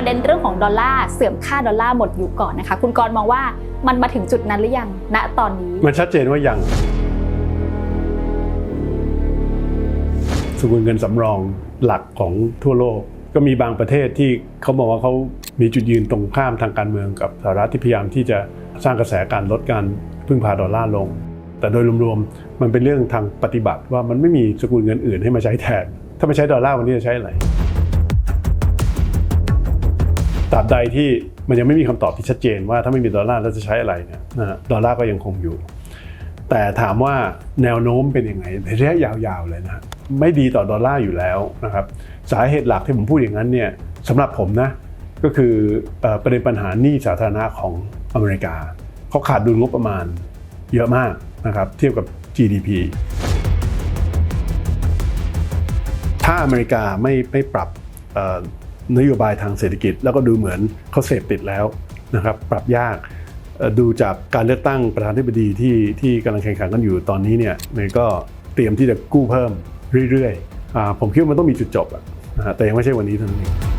ประเด็นเรื่องของดอลลาร์เสื่อมค่าดอลลาร์หมดอยุคก่อนนะคะ คุณกรณ์มองว่ามันมาถึงจุดนั้นหรือยังณตอนนี้ มันชัดเจนว่ายังสกุลเงินสำรองหลักของทั่วโลก ก็มีบางประเทศที่เขาบอกว่าเขามีจุดยืนตรงข้ามทางการเมืองกับสหรัฐที่พยายามที่จะสร้างกระแสการลดการพึ่งพาดอลลาร์ลง แต่โดยรวมๆมันเป็นเรื่องทางปฏิบัติว่ามันไม่มีสกุลเงินอื่นให้มาใช้แทน ถ้าไม่ใช้ดอลลาร์วันนี้จะใช้อะไร ตราบใดที่มันยังไม่มีคำตอบที่ชัดเจนว่าถ้าไม่มีดอลลาร์แล้วจะใช้อะไรเนี่ยนะฮะดอลลาร์ก็ยังคงอยู่ แต่ถามว่าแนวโน้มเป็นยังไงในระยะยาวๆเลยนะไม่ดีต่อดอลลาร์อยู่แล้วนะครับสาเหตุหลักที่ผมพูดอย่างนั้นเนี่ยสำหรับผมนะก็คือประเด็นปัญหาหนี้สาธารณะของอเมริกาเขาขาดดุลงบประมาณเยอะมากนะครับเทียบกับ GDP ถ้าอเมริกาไม่ไม่ปรับ นโยบายทางเศรษฐกิจ แล้วก็ดูเหมือนเขาเสพติดแล้วนะครับปรับยากดูจากการเลือกตั้งประธานาธิบดีที่ที่กำลังแข่งขันกันอยู่ตอนนี้เนี่ยมันก็เตรียมที่จะกู้เพิ่มเรื่อยๆอผมคิดว่ามันต้องมีจุดจบอะแต่ยังไม่ใช่วันนี้เท่านั้นเอง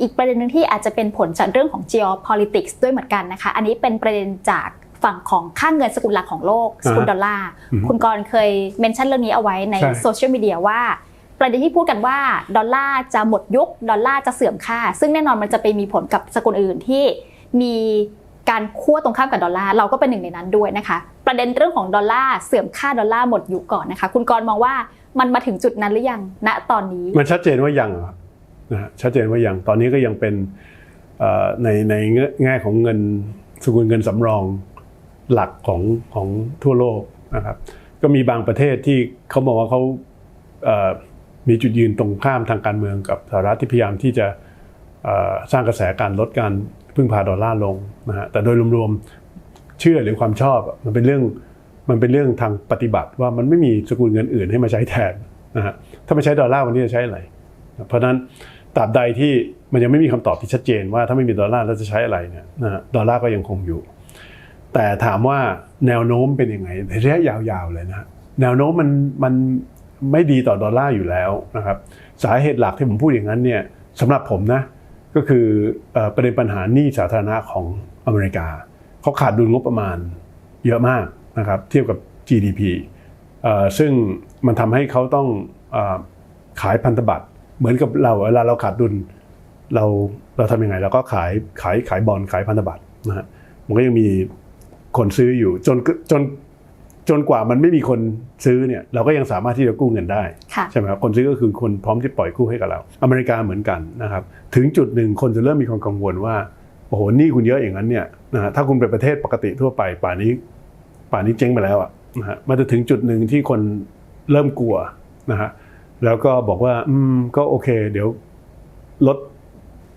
อีกประเด็นหนึ่งที่อาจจะเป็นผลจากเรื่องของ geopolitics ด้วยเหมือนกันนะคะ อันนี้เป็นประเด็นจากฝั่งของค่าเงินสกุลหลักของโลกสกุลดอลลาร์อือฮึคุณกรณ์เคยเมนชั่นเรื่องนี้เอาไว้ในใช่โซเชียลมีเดียว่า ประเด็นที่พูดกันว่าดอลลาร์จะหมดยุคดอลลาร์จะเสื่อมค่า ซึ่งแน่นอนมันจะไปมีผลกับสกุลอื่นที่มีการคั่วตรงข้ามกับดอลลาร์เราก็เป็นหนึ่งในนั้นด้วยนะคะ ประเด็นเรื่องของดอลลาร์เสื่อมค่าดอลลาร์หมดยุคก่อนนะคะ คุณกรณ์มองว่ามันมาถึงจุดนั้นหรือยังณตอนนี้ มันชัดเจนว่ายังอะ นะฮะชัดเจนว่าอยังตอนนี้ก็ยังเป็นในในแง่ของเงินสกุลเงินสำรองหลักของของทั่วโลกนะครับก็มีบางประเทศที่เขาบอกว่าเขาเอ่อมีจุดยืนตรงข้ามทางการเมืองกับสหรัฐที่พยายามที่จะสร้างกระแสการลดการพึ่งพาดอลลาร์ลงนะฮะแต่โดยรวมๆเชื่อหรือความชอบมันเป็นเรื่องมันเป็นเรื่องทางปฏิบัติว่ามันไม่มีสกุลเงินอื่นให้มาใช้แทนนะฮะถ้าไม่ใช้ดอลลาร์วันนี้จะใช้อะไร เพราะฉะนั้น ตราบใดที่มันยังไม่มีคำตอบที่ชัดเจนว่าถ้าไม่มีดอลลาร์แล้วจะใช้อะไรเนี่ยนะดอลลาร์ก็ยังคงอยู่ แต่ถามว่าแนวโน้มเป็นยังไงในระยะยาวๆเลยนะแนวโน้มมันมันไม่ดีต่อดอลลาร์อยู่แล้วนะครับสาเหตุหลักที่ผมพูดอย่างนั้นเนี่ยสำหรับผมนะก็คือประเด็นปัญหาหนี้สาธารณะของอเมริกาเขาขาดดุลงบประมาณเยอะมากนะครับเทียบกับ GDP ซึ่งมันทำให้เขาต้องอขายพันธบัตร เหมือนกับเราเวลาเราขาดดุลเราเราทำยังไงเราก็ขายขายขายบอลขายพันธบัตรนะฮะมันก็ยังมีคนซื้ออยู่จนจนจนกว่ามันไม่มีคนซื้อเนี่ยเราก็ยังสามารถที่จะกู้เงินได้ค่ะใช่ไหมครับคนซื้อก็คือคนพร้อมที่ปล่อยกู้ให้กับเรา อเมริกาเหมือนกันนะครับถึงจุดหนึ่งคนจะเริ่มมีความกังวลว่าโอ้โหหนี่คุณเยอะอย่างนั้นเนี่ยนะฮะถ้าคุณเป็นประเทศปกติทั่วไป ป่านนี้ ป่านนี้เจ๊งไปแล้วอะนะฮะมันจะถึงจุดหนึ่งที่คนเริ่มกลัวนะฮะ แล้วก็บอกว่าอืมก็โอเค เดี๋ยวลด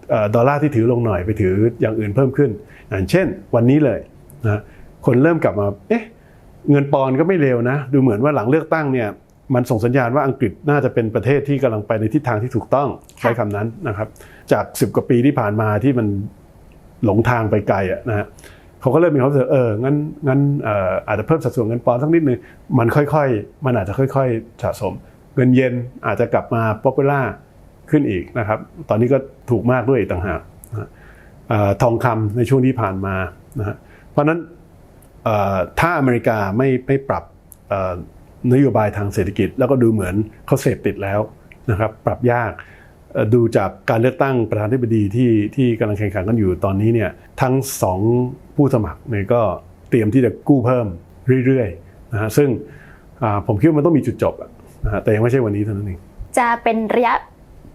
เอ่อดอลลาร์ที่ถือลงหน่อยไปถืออย่างอื่นเพิ่มขึ้นอย่างเช่น วันนี้เลยนะฮะคนเริ่มกลับมาเอ๊ะเงินปอนด์ก็ไม่เร็วนะ ดูเหมือนว่าหลังเลือกตั้งเนี่ยมันส่งสัญญาณว่าอังกฤษน่าจะเป็นประเทศที่กำลังไปในทิศทางที่ถูกต้องใช้คำนั้นนะครับ จาก 10 กว่าปีที่ผ่านมาที่มันหลงทางไปไกลอะนะฮะเขาก็เริ่มมีความรู้สึกเอองั้นงั้นเอ่ออาจจะเพิ่มสัดส่วนเงินปอนด์สักนิดนึงมันค่อยๆ มันอาจจะค่อย ๆ สะสม เงินเยนอาจจะกลับมาป๊อปปูล่าขึ้นอีกนะครับ ตอนนี้ก็ถูกมากด้วยต่างหากทองคำในช่วงที่ผ่านมานะฮะเพราะนั้นถ้าอเมริกาไม่ไม่ปรับนโยบายทางเศรษฐกิจ แล้วก็ดูเหมือนเขาเสพติดแล้วนะครับปรับยากดูจากการเลือกตั้งประธานาธิบดีที่ที่กำลังแข่งขันกันอยู่ตอนนี้เนี่ยทั้งสองผู้สมัครเนี่ยก็เตรียมที่จะกู้เพิ่มเรื่อยๆนะฮะซึ่งผมคิดว่ามันต้องมีจุดจบ แต่ยังไม่ใช่วันนี้เท่านั้นเองจะเป็นระยะ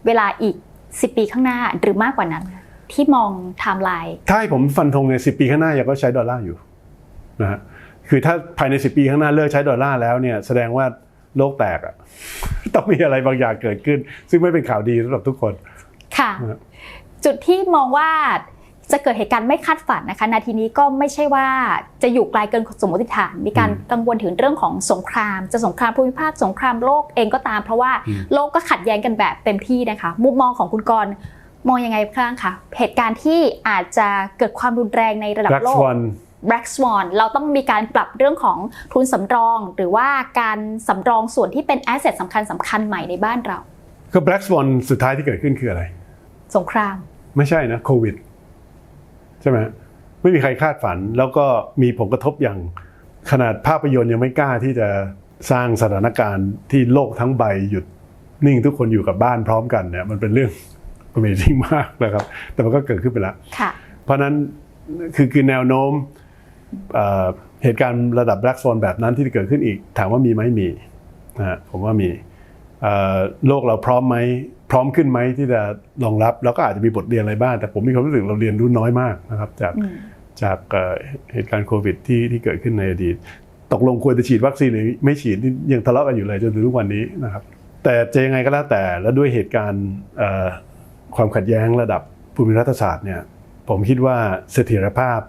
เวลาอีก 10 ปีข้างหน้าหรือมากกว่านั้น ที่มองไทม์ไลน์ถ้าให้ผมฟันธงในสิปีข้างหน้ายังก็ใช้ดอลลาร์อยู่นะฮะคือถ้าภายใน 10 ปีข้างหน้าเลิกใช้ดอลลาร์แล้วเนี่ยแสดงว่าโลกแตกอะต้องมีอะไรบางอย่างเกิดขึ้น ซึ่งไม่เป็นข่าวดีสำหรับทุกคนค่ะครับจุดที่มองว่า จะเกิดเหตุการณ์ไม่คาดฝันนะคะนาทีนี้ก็ไม่ใช่ว่าจะอยู่ไกลเกินสมมติฐาน มีการกังวลถึงเรื่องของสงคราม จะสงครามภูมิภาคสงครามโลกเองก็ตาม เพราะว่าอืมโลกก็ขัดแย้งกันแบบเต็มที่นะคะมุมมองของคุณกรณ์มองยังไงบ้างคะเหตุการณ์ที่อาจจะเกิดความรุนแรงในระดับ Black โลก Swan Black Swan เราต้องมีการปรับเรื่องของทุนสำรอง หรือว่าการสำรองส่วนที่เป็นแอสเซทสำคัญสำคัญใหม่ในบ้านเราก็ Black Swan สุดท้ายที่เกิดขึ้นคืออะไร สงคราม ไม่ใช่นะโควิด ใช่ไหมไม่มีใครคาดฝัน แล้วก็มีผลกระทบอย่างขนาดภาพยนตร์ยังไม่กล้าที่จะสร้างสถานการณ์ที่โลกทั้งใบหยุดนิ่งทุกคนอยู่กับบ้านพร้อมกันเนี่ยมันเป็นเรื่อง Amazing มากนะครับ แต่มันก็เกิดขึ้นไปแล้วเพราะนั้นคือคือแนวโน้มเเหตุการณ์ระดับ Black Swan แบบนั้นที่จะเกิดขึ้นอีก ถามว่ามีไหมมีนะฮะผมว่ามี โลกเราพร้อมไหมพร้อมขึ้นไหมที่จะรองรับแล้วก็อาจจะมีบทเรียนอะไรบ้าง แต่ผมมีความรู้สึกเราเรียนรู้น้อยมากนะครับ จากอืมจากเอ่อเหตุการณ์โควิดที่ที่เกิดขึ้นในอดีต ตกลงควรจะฉีดวัคซีนหรือไม่ฉีดนี่ยังทะเลาะกันอยู่เลยจนถึงทุกวันนี้นะครับ แต่จะยังไงก็แล้วแต่แล้วด้วยเหตุการณ์เอ่อความขัดแย้งระดับภูมิรัฐศาสตร์เนี่ยผมคิดว่าเสถียรภาพ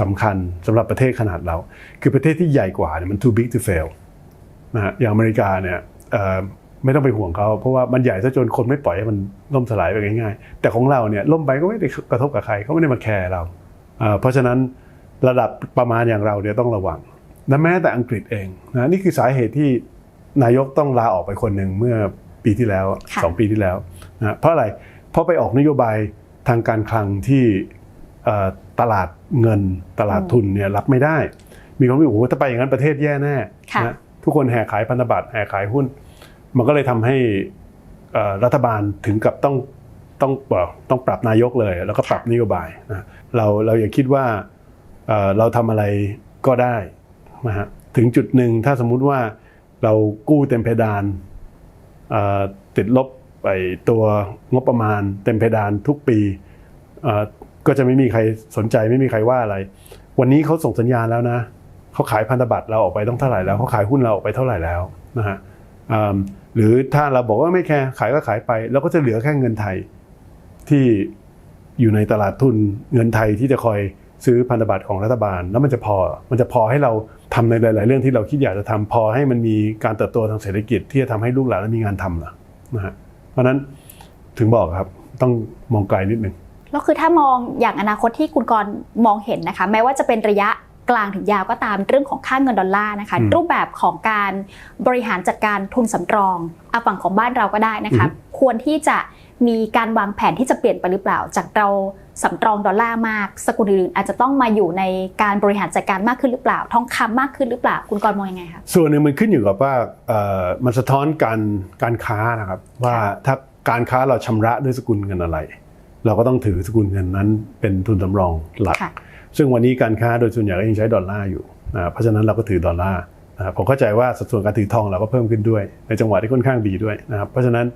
สำคัญสำหรับประเทศขนาดเรา คือประเทศที่ใหญ่กว่าเนี่ยมัน too big to fail นะฮะอย่างอเมริกาเนี่ยเอ่อ ไม่ต้องไปห่วงเขาเพราะว่ามันใหญ่ซะจนคนไม่ปล่อยให้มันล่มสลายไปง่ายๆ แต่ของเราเนี่ยล่มไปก็ไม่ได้กระทบกับใครเขาไม่ได้มาแคร์เราเอ่อเพราะฉะนั้นระดับประมาณอย่างเราเนี่ยต้องระวังและแม้แต่อังกฤษเองนะนี่คือสาเหตุที่นายกต้องลาออกไปคนหนึ่งเมื่อปีที่แล้วค่ะสองปีที่แล้วนะเพราะอะไรเพราะไปออกนโยบายทางการคลังที่เอ่อตลาดเงินตลาดทุนเนี่ยรับไม่ได้ มีความรู้สึกโอ้โหถ้าไปอย่างนั้นประเทศแย่แน่ค่ะนะทุกคนแห่ขายพันธบัตรแห่ขายหุ้น มันก็เลยทำให้รัฐบาลถึงกับต้องต้องเอ่อต้องปรับนายกเลย แล้วก็ปรับนโยบายนะเราเราอย่าคิดว่าเราทำอะไรก็ได้นะฮะถึงจุดหนึ่งถ้าสมมุติว่าเรากู้เต็มเพดานติดลบไปตัวงบประมาณ เต็มเพดานทุกปีก็จะไม่มีใครสนใจไม่มีใครว่าอะไร วันนี้เขาส่งสัญญาณแล้วนะเขาขายพันธบัตรเราออกไปต้องเท่าไหร่แล้วเขาขายหุ้นเราออกไปเท่าไหร่แล้วนะฮะอืม หรือถ้าเราบอกว่าไม่แคร์ขายก็ขายไปแล้วก็จะเหลือแค่เงินไทยที่อยู่ในตลาดทุนเงินไทยที่จะคอยซื้อพันธบัตรของรัฐบาล แล้วมันจะพอ มันจะพอให้เราทำในหลาย ๆ เรื่องที่เราคิดอยากจะทำพอให้มันมีการเติบโตทางเศรษฐกิจที่จะทำให้ลูกหลานมีงานทำเหรอนะฮะเพราะนั้นถึงบอกครับต้องมองไกลนิดนึงแล้วคือถ้ามองอย่างอนาคตที่คุณกรมองเห็นนะคะ แม้ว่าจะเป็นระยะ กลางถึงยาวก็ตามเรื่องของค่าเงินดอลลาร์นะคะอืมรูปแบบของการบริหารจัดการทุนสำรองเอาฝั่งของบ้านเราก็ได้นะคะอือฮึควรที่จะมีการวางแผนที่จะเปลี่ยนไปหรือเปล่า จากเราสำรองดอลลาร์มาก สกุลอื่นๆอาจจะต้องมาอยู่ในการบริหารจัดการมากขึ้นหรือเปล่า ทองคำมากขึ้นหรือเปล่า คุณกรณ์มองยังไงคะส่วนหนึ่งมันขึ้นอยู่กับว่าเอ่อมันสะท้อนการการค้านะครับว่าถ้าการค้าเราชำระด้วยสกุลเงินอะไร เราก็ต้องถือสกุลเงินนั้นเป็นทุนสำรองหลักค่ะซึ่งวันนี้การค้าโดยส่วนใหญ่ก็ยังใช้ดอลลาร์อยู่นะเพราะฉะนั้นเราก็ถือดอลลาร์นะครับผมเข้าใจว่าสัดส่วนการถือทองเราก็เพิ่มขึ้นด้วย ในจังหวะที่ค่อนข้างดีด้วยนะครับเพราะฉะนั้น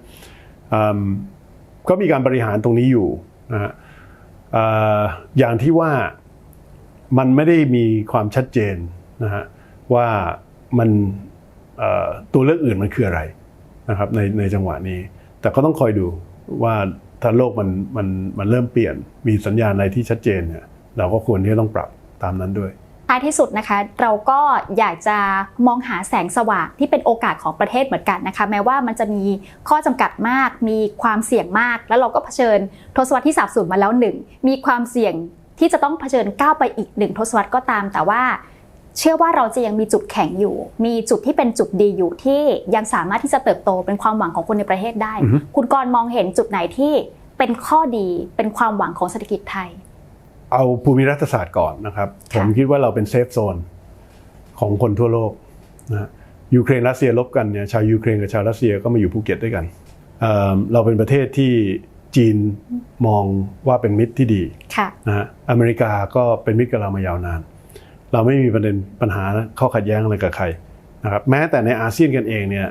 อืมก็มีการบริหารตรงนี้อยู่นะฮะเอ่ออย่างที่ว่ามันไม่ได้มีความชัดเจนนะฮะว่ามันเอ่อตัวเลือกอื่นมันคืออะไรนะครับในในจังหวะนี้ แต่ก็ต้องคอยดูว่า ถ้าโลกมันมันมันเริ่มเปลี่ยน มีสัญญาณอะไรที่ชัดเจนเนี่ยเราก็ควรที่จะต้องปรับตามนั้นด้วยท้ายที่สุดนะคะเราก็อยากจะมองหาแสงสว่างที่เป็นโอกาสของประเทศเหมือนกันนะคะแม้ว่ามันจะมีข้อจำกัดมาก มีความเสี่ยงมาก แล้วเราก็เผชิญทศวรรษที่สาบสูญมาแล้วหนึ่งมีความเสี่ยงที่จะต้องเผชิญก้าวไปอีกหนึ่งทศวรรษก็ตามแต่ว่า เชื่อว่าเราจะยังมีจุดแข็งอยู่ มีจุดที่เป็นจุดดีอยู่ที่ยังสามารถที่จะเติบโตเป็นความหวังของคนในประเทศได้อือฮึคุณกรณ์มองเห็นจุดไหนที่เป็นข้อดีเป็นความหวังของเศรษฐกิจไทย เอาภูมิรัฐศาสตร์ก่อนนะครับค่ะผมคิดว่าเราเป็นเซฟโซนของคนทั่วโลกนะฮะยูเครนรัสเซียลบกันเนี่ยชาวยูเครนกับชาวรัสเซียก็มาอยู่ภูเก็ตด้วยกันเอ่อเราเป็นประเทศที่จีนมองว่าเป็นมิตรที่ดีค่ะนะฮะอเมริกาก็เป็นมิตรกับเรามายาวนาน เราไม่มีประเด็นปัญหาข้อขัดแย้งอะไรกับใครนะครับแม้แต่ในอาเซียนกันเองเนี่ย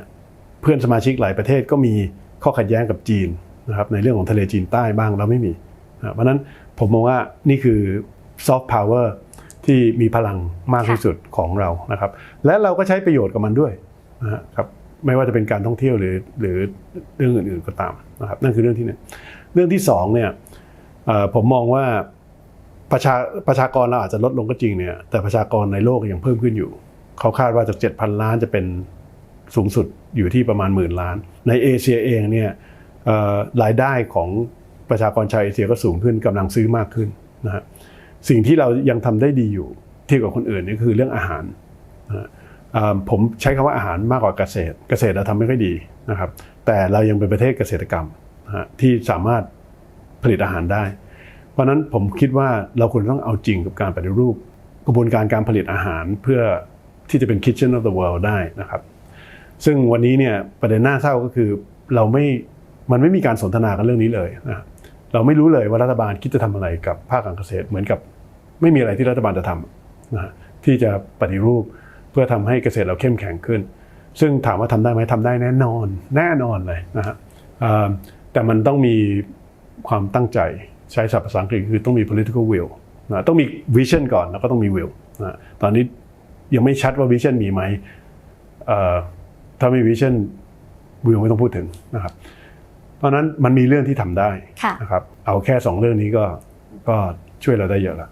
เพื่อนสมาชิกหลายประเทศก็มีข้อขัดแย้งกับจีนนะครับในเรื่องของทะเลจีนใต้บ้างเราไม่มีนะเพราะฉะนั้นผมมองว่านี่คือซอฟต์พาวเวอร์ที่มีพลังมากที่สุดของเรานะครับ และเราก็ใช้ประโยชน์กับมันด้วยนะครับไม่ว่าจะเป็นการท่องเที่ยวหรือหรือเรื่องอื่นๆก็ตามนะครับนั่นคือเรื่องที่หนึ่งเรื่องที่สองเนี่ยเอ่อผมมองว่า ประชาประชากรเราอาจจะลดลงก็จริงเนี่ยแต่ประชากรในโลกยังเพิ่มขึ้นอยู่ เขาคาดว่าจาก7,000 ล้านจะเป็นสูงสุดอยู่ที่ประมาณหมื่นล้าน ในเอเชียเองเนี่ยรายได้ของประชากรชาวเอเชียก็สูงขึ้นกำลังซื้อมากขึ้นนะฮะสิ่งที่เรายังทำได้ดีอยู่เทียบกับคนอื่นนี่คือเรื่องอาหารนะผมใช้คำว่าอาหารมากกว่าเกษตร เกษตรเราทำไม่ค่อยดีนะครับ แต่เรายังเป็นประเทศเกษตรกรรมนะที่สามารถผลิตอาหารได้ เพราะนั้นผมคิดว่าเราควรต้องเอาจริงกับการปฏิรูป กระบวนการการผลิตอาหารเพื่อที่จะเป็น kitchen of the world ได้นะครับ ซึ่งวันนี้เนี่ยประเด็นน่าเศร้าก็คือเราไม่มันไม่มีการสนทนากันเรื่องนี้เลยนะเราไม่รู้เลยว่ารัฐบาลคิดจะทำอะไรกับภาคการเกษตรเหมือนกับไม่มีอะไรที่รัฐบาลจะทำนะที่จะปฏิรูปเพื่อทำให้เกษตรเราเข้มแข็งขึ้น ซึ่งถามว่าทำได้ไหมทำได้แน่นอน แน่นอนเลยนะฮะแต่มันต้องมีความตั้งใจ ใช้ศัพท์ภาษาอังกฤษคือต้องมี political will นะต้องมี vision ก่อนแล้วก็ต้องมี will นะตอนนี้ยังไม่ชัดว่า vision มีไหมเอ่อถ้าไม่ vision will ไม่ต้องพูดถึงนะครับ เพราะฉะนั้นมันมีเรื่องที่ทำได้ค่ะนะครับ เอาแค่สองเรื่องนี้ก็ก็ช่วยเราได้เยอะแล้ว